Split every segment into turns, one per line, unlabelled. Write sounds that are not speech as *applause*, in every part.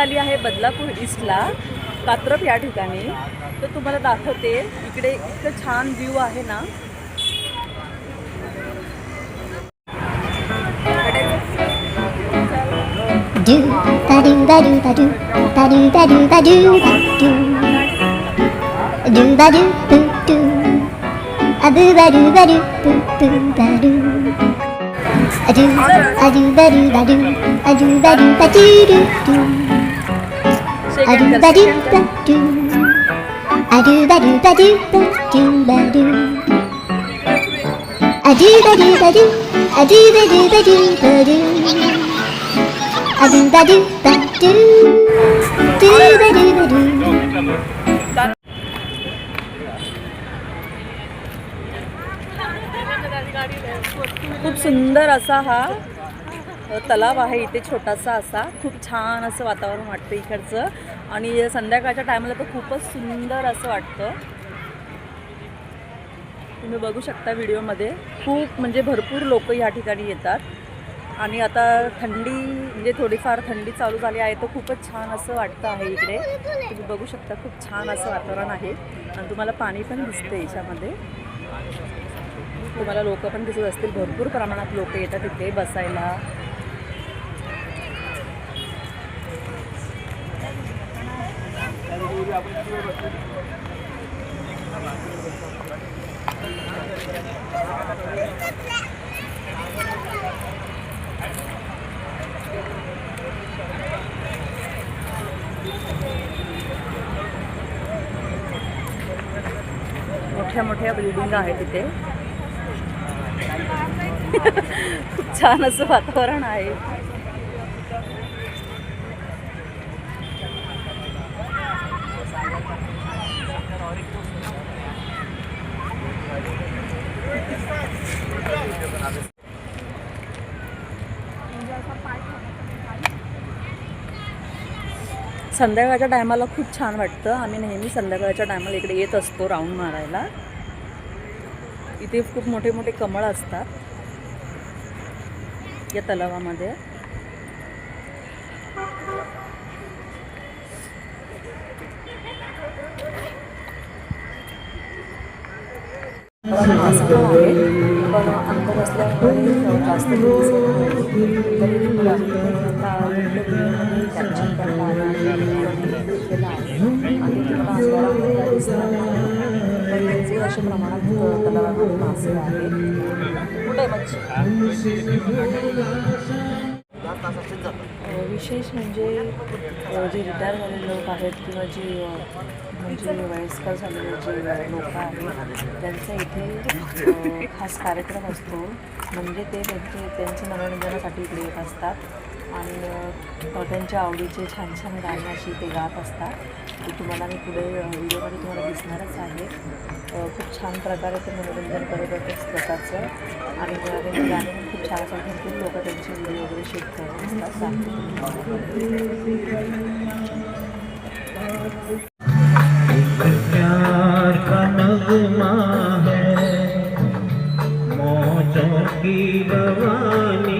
आली आहे बदलापूर ईस्टला कात्रप या ठिकाणी. तर तुम्हाला दाखवते इकडे इतकं छान व्ह्यू आहे ना.
Do ba
खूप सुंदर असा हा तलाव आहे इथे छोटासा असा. खूप छान असं वातावरण वाटतं इकडचं. आणि संध्याकाळच्या टायमाला तर खूपच सुंदर असं वाटतं. तुम्ही बघू शकता व्हिडिओमध्ये. खूप म्हणजे भरपूर लोक या ठिकाणी येतात. आणि आता थंडी म्हणजे थोडीफार थंडी चालू झाली आहे तर खूपच छान असं वाटतं आहे इकडे. तुम्ही बघू शकता खूप छान असं वातावरण आहे. आणि तुम्हाला पाणी पण दिसतं याच्यामध्ये. तुम्हाला लोक पण दिसत असतील. भरपूर प्रमाणात लोक येतात इथे बसायला. मोठ्या मोठ्या बिल्डिंग आहेत तिथे. *laughs* खूप छान असं वातावरण आहे. संध्याकाळच्या टायमाला खूप छान वाटतं. आम्ही नेहमी संध्याकाळच्या टायमाला इकडे येत असतो राऊंड मारायला. इथे खूप मोठे मोठे कमळ असतात. या तलावामध्ये. आहे. पण अंतर असल्यामुळे जास्त दिवस कॅप्चर करता आणि अशा प्रमाणात तलावामध्ये मासे आहेत. कुठे मच्छी? विशेष म्हणजे जे रिटायर झालेले लोक आहेत किंवा जे म्हणजे वयस्कर झालेले जे लोक आहेत त्यांचा इथे खास कार्यक्रम असतो. म्हणजे ते त्यांचे त्यांच्या मनोरंजनासाठी इकडे येत असतात. आणि त्यांच्या आवडीचे छान छान गाणं अशी ते गात असतात. ते तुम्हाला मी पुढे व्हिडिओमध्ये तुम्हाला दिसणारच आहे. खूप छान प्रकारे ते मनोरंजन करत होते स्वतःचं आणि अ, त्यांचे गाणे पण खूप छान असतात भरपूर लोक त्यांचे व्हिडिओ वगैरे शेअर करत असतात.
की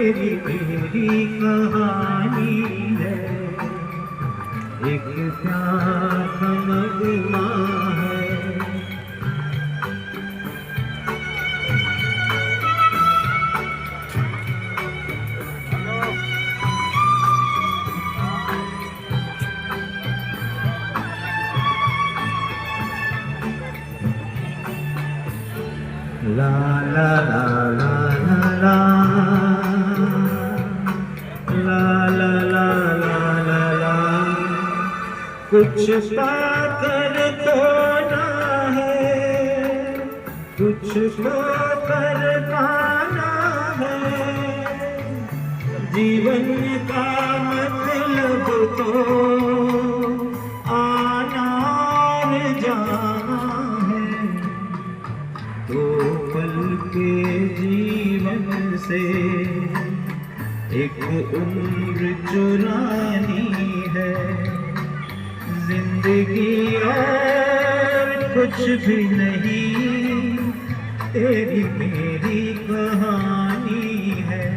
तेरी मेरी कहानी है। एक प्यार का है। la la la la la La कुछ पाकर तो ना है। कुछ पाकर पाना है। जीवन का मतलब तो आना जाना है। तो पल के जीवन से एक उम्र चुरानी है। जिंदगी और कुछ भी नहीं। तेरी मेरी कहानी है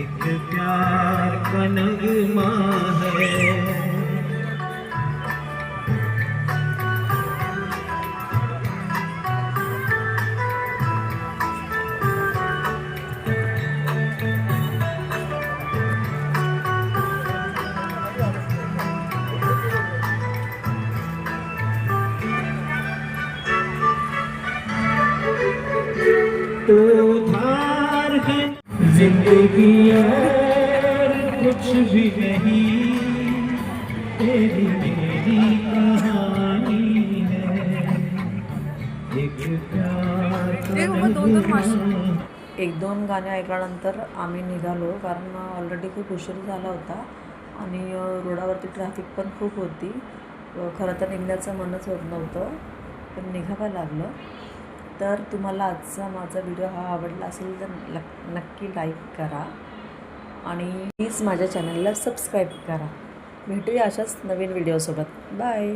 एक प्यार का नगमा। जिंदगी और कुछ भी नहीं तेरी मेरी कहानी है। एक प्यार
एक दोन गाणे ऐकल्यानंतर आम्ही निघालो कारण ऑलरेडी खूप उशीर झाला होता आणि रोडावरती ट्रॅफिक पण खूप होती. खरं तर निघण्याचं मनच होत नव्हतं पण निघावं लागलं. तर तुम्हाला आजचा माझा व्हिडिओ हा आवडला असेल तर नक्की लाईक करा. आणि प्लीज माझ्या चॅनलला सबस्क्राईब करा. भेटूया अशाच नवीन व्हिडिओसोबत बाय